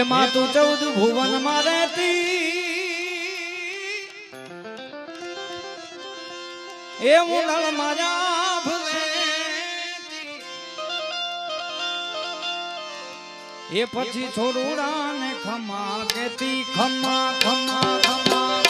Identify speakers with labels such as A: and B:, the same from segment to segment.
A: જેમાં તું ચૌદ ભુવનમાં રહેતી એ મુલળ મારા એ પછી છોરુડા ને ખમા કેતી, ખમા ખમા ખમા.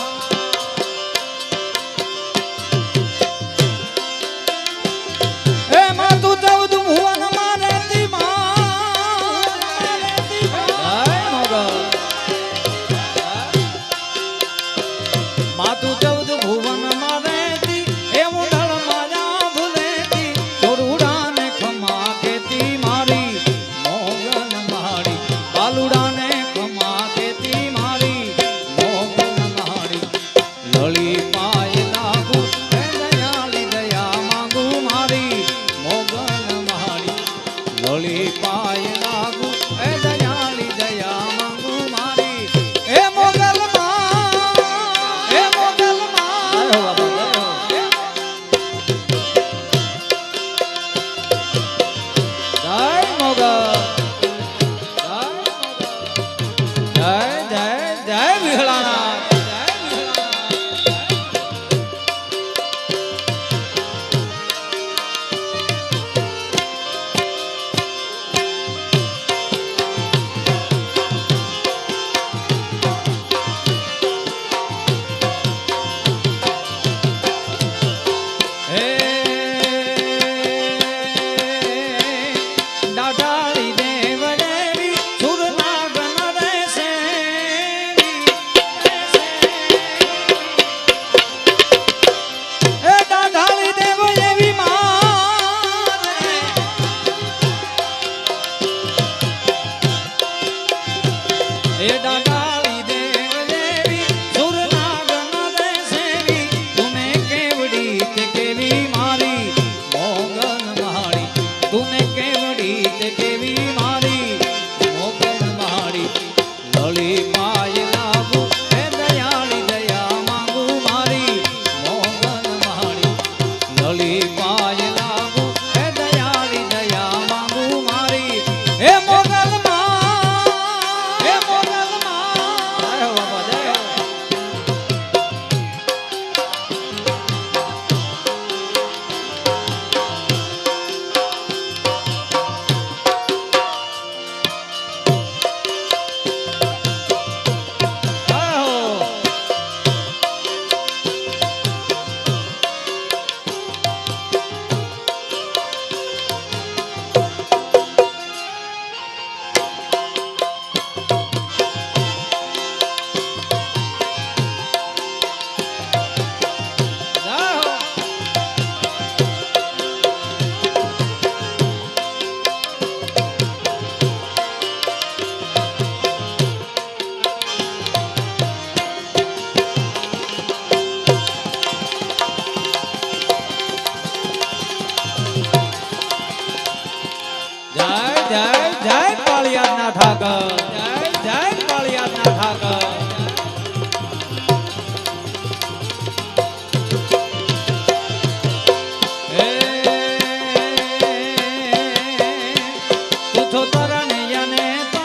A: ને તો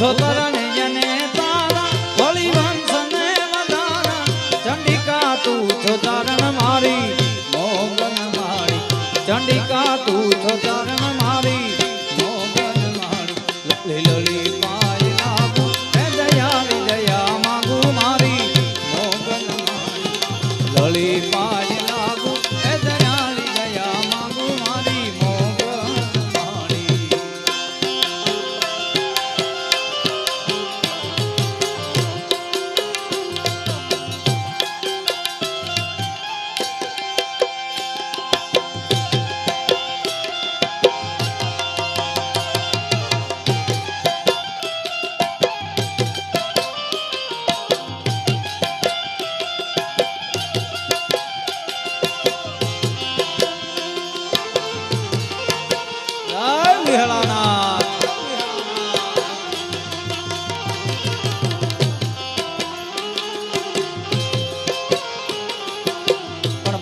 A: ধোলা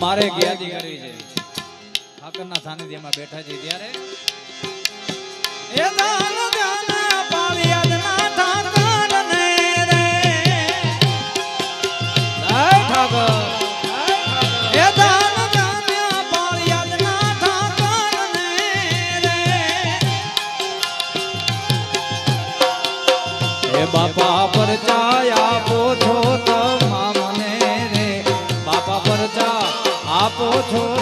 A: મારે જ્ઞાતિ કરવી છે. ઠાકરના સાનિધ્યમાં બેઠા છે ત્યારે. બાપા પર ચાયા પોતે Doctor.